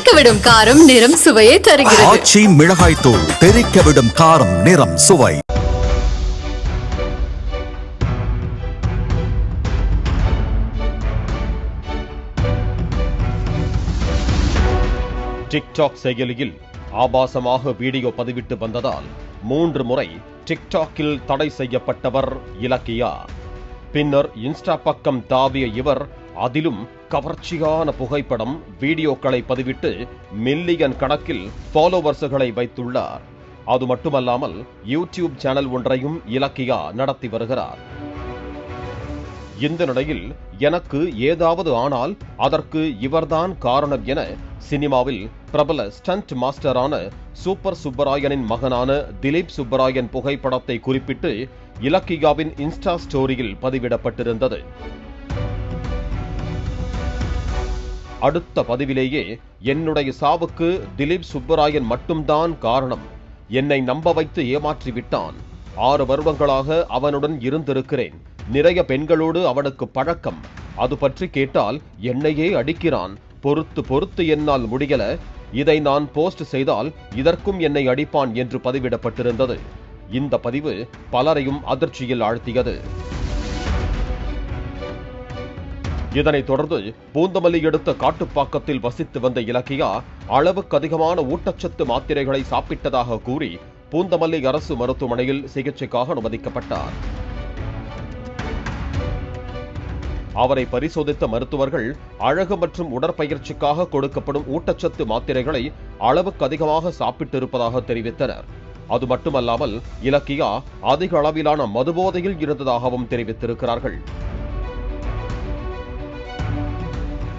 தெறிக்கவிடும் காரம் நிறம் சுவையை தருகிறது. ஆச்சி மிளகாய் தூள் தெறிக்க விடும் காரம் நிறம் சுவை. டிக்டாக் செயலியில் ஆபாசமாக வீடியோ பதிவிட்டு வந்ததால் மூன்று முறை டிக்டாக்கில் தடை செய்யப்பட்டவர் இலக்கியா. பின்னர் இன்ஸ்டா பக்கம் தாவிய இவர் அதிலும் கவர்ச்சியான புகைப்படம் வீடியோக்களை பதிவிட்டு மில்லியன் கணக்கில் ஃபாலோவர்ஸுகளை வைத்துள்ளார். அது மட்டுமல்லாமல் யூடியூப் சேனல் ஒன்றையும் இலக்கியா நடத்தி வருகிறார். இந்த நிலையில் எனக்கு ஏதாவது ஆனால் அதற்கு இவர்தான் காரணம் என சினிமாவில் பிரபல ஸ்டண்ட் மாஸ்டரான சூப்பர் சுப்பராயனின் மகனான திலீப் சுப்பராயன் புகைப்படத்தை குறிப்பிட்டு இலக்கியாவின் இன்ஸ்டா ஸ்டோரியில் பதிவிடப்பட்டிருந்தது. அடுத்த பதிவிலேயே என்னுடைய சாவுக்கு திலீப் சுப்பராயன் மட்டும்தான் காரணம். என்னை நம்ப வைத்து ஏமாற்றி விட்டான் ஆறு வருடங்களாக அவனுடன் இருந்திருக்கிறேன். நிறைய பெண்களோடு அவனுக்கு பழக்கம். அது பற்றி கேட்டால் என்னையே அடிக்கிறான். பொறுத்து பொறுத்து என்னால் முடியல. இதை நான் போஸ்ட் செய்தால் இதற்கும் என்னை அடிப்பான் என்று பதிவிடப்பட்டிருந்தது. இந்த பதிவு பலரையும் அதிர்ச்சியில் ஆழ்த்தியது. இதனைத் தொடர்ந்து பூந்தமல்லி எடுத்த காட்டுப்பாக்கத்தில் வசித்து வந்த இலக்கியா அளவுக்கு அதிகமான ஊட்டச்சத்து மாத்திரைகளை சாப்பிட்டதாக கூறி பூந்தமல்லி அரசு மருத்துவமனையில் சிகிச்சைக்காக அனுமதிக்கப்பட்டார். அவரை பரிசோதித்த மருத்துவர்கள் அழகு மற்றும் உடற்பயிற்சிக்காக கொடுக்கப்படும் ஊட்டச்சத்து மாத்திரைகளை அளவுக்கு அதிகமாக சாப்பிட்டிருப்பதாக தெரிவித்தனர். அது மட்டுமல்லாமல் இலக்கியா அதிக அளவிலான மதுபோதையில் இருந்ததாகவும் தெரிவித்திருக்கிறார்கள்.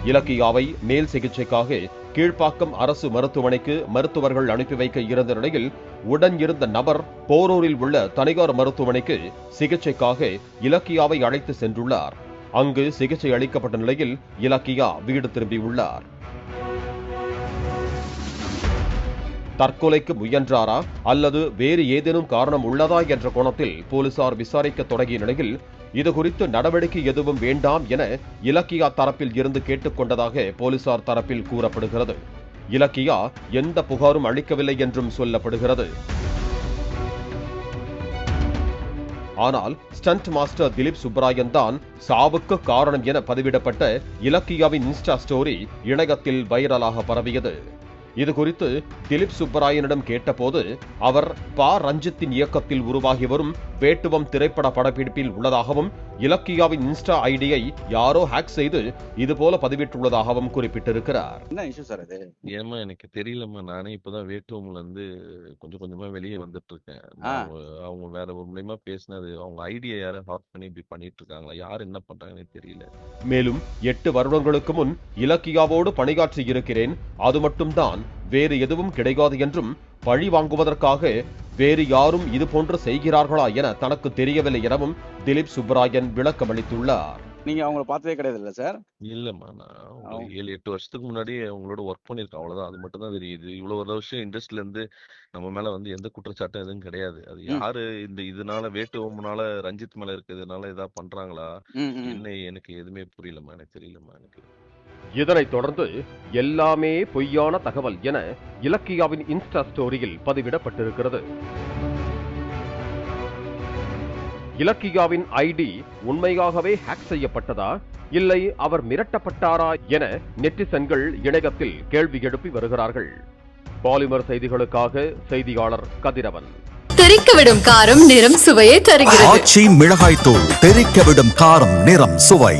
இலக்கியாவை மேல் சிகிச்சைக்காக கீழ்ப்பாக்கம் அரசு மருத்துவமனைக்கு மருத்துவர்கள் அனுப்பி வைக்க இருந்த நிலையில் உடன் இருந்த நபர் போரூரில் உள்ள தனியார் மருத்துவமனைக்கு சிகிச்சைக்காக இலக்கியாவை அழைத்து சென்றுள்ளார். அங்கு சிகிச்சை அளிக்கப்பட்ட நிலையில் இலக்கியா வீடு திரும்பியுள்ளார். தற்கொலைக்கு முயன்றாரா அல்லது வேறு ஏதேனும் காரணம் உள்ளதா என்ற கோணத்தில் போலீசார் விசாரிக்க தொடங்கிய நிலையில் இது குறித்து நடவடிக்கை எதுவும் வேண்டாம் என இலக்கியா தரப்பில் இருந்து கேட்டுக்கொண்டதாக போலீசார் தரப்பில் கூறப்படுகிறது. இலக்கியா எந்த புகாரும் அளிக்கவில்லை என்றும் சொல்லப்படுகிறது. ஆனால் ஸ்டண்ட் மாஸ்டர் திலீப் சுப்பராயன் தான் சாவுக்கு காரணம் என பதிவிடப்பட்ட இலக்கியாவின் இன்ஸ்டா ஸ்டோரி இணையத்தில் வைரலாக பரவியது. இது குறித்து திலீப் சுப்பராயனிடம் கேட்டபோது அவர் பா. ரஞ்சித்தின் இயக்கத்தில் உருவாகி வரும் வேட்டுவம் திரைப்பட படப்பிடிப்பில் உள்ளதாகவும் இலக்கியாவின் இன்ஸ்டா ஐடியை யாரோ ஹேக் செய்து இதுபோல பதிவிட்டுள்ளதாகவும் குறிப்பிட்டிருக்கிறார். என்ன இஷ்யூ சார் அது ஏம்மா எனக்கு தெரியலம்மா. நானே இப்பதான் வேட்டுவம்ல இருந்து கொஞ்சம் கொஞ்சமா வெளியே வந்துட்டு இருக்கேன் அவங்க வேற ஒரு மூலியமா பேசினது அவங்க ஐடியா யாரை ஹாக் பண்ணி இப்படி பண்ணிட்டு இருக்காங்களா யார் என்ன பண்றாங்கன்னு தெரியல. மேலும் எட்டு வருடங்களுக்கு முன் இலக்கியாவோடு பணியாற்றி இருக்கிறேன் அது மட்டும்தான். வேறு எதுவும் கிடையாது என்றும் பழி வாங்குவதற்காக வேறு யாரும் இது போன்று செய்கிறார்களா என தனக்கு தெரியவில்லை எனவும் திலீப் சுப்பராயன் விளக்கமளித்துள்ளார் நீங்க அவங்கள பார்த்ததே கிடையாது இல்ல சார்? இல்லம்மா நான் ஏழு எட்டு வருஷத்துக்கு முன்னாடி அவங்களோட ஒர்க் பண்ணிருக்கேன் அவ்வளவுதான். அது மட்டும் தான் தெரியுது. இவ்வளவு ஒரு வருஷம் இண்டஸ்ட்ரியில இருந்து நம்ம மேல வந்து எந்த குற்றச்சாட்டும் எதுவும் கிடையாது. அது. யாரு இந்த இதனால வேட்டுவம்னால ரஞ்சித் மேல இருக்கிறதுனால ஏதாவது பண்றாங்களா. என்ன எனக்கு எதுவுமே புரியலம்மா எனக்கு தெரியலம்மா எனக்கு இதனைத் தொடர்ந்து எல்லாமே பொய்யான தகவல் என இலக்கியாவின் இன்ஸ்டா ஸ்டோரியில் பதிவிடப்பட்டிருக்கிறது. இலக்கியாவின் ஐடி உண்மையாகவே ஹேக் செய்யப்பட்டதா? இல்லை அவர் மிரட்டப்பட்டாரா என நெட்டிசன்கள் இணையத்தில் கேள்வி எழுப்பி வருகிறார்கள். பாலிமர் செய்திகளுக்காக செய்தியாளர் கதிரவன். தெறிக்கவிடும் காரம் நிறம் சுவையை தருகிறது. ஆச்சி மிளகாய் தூள் தெறிக்க விடும் காரம் நிறம் சுவை.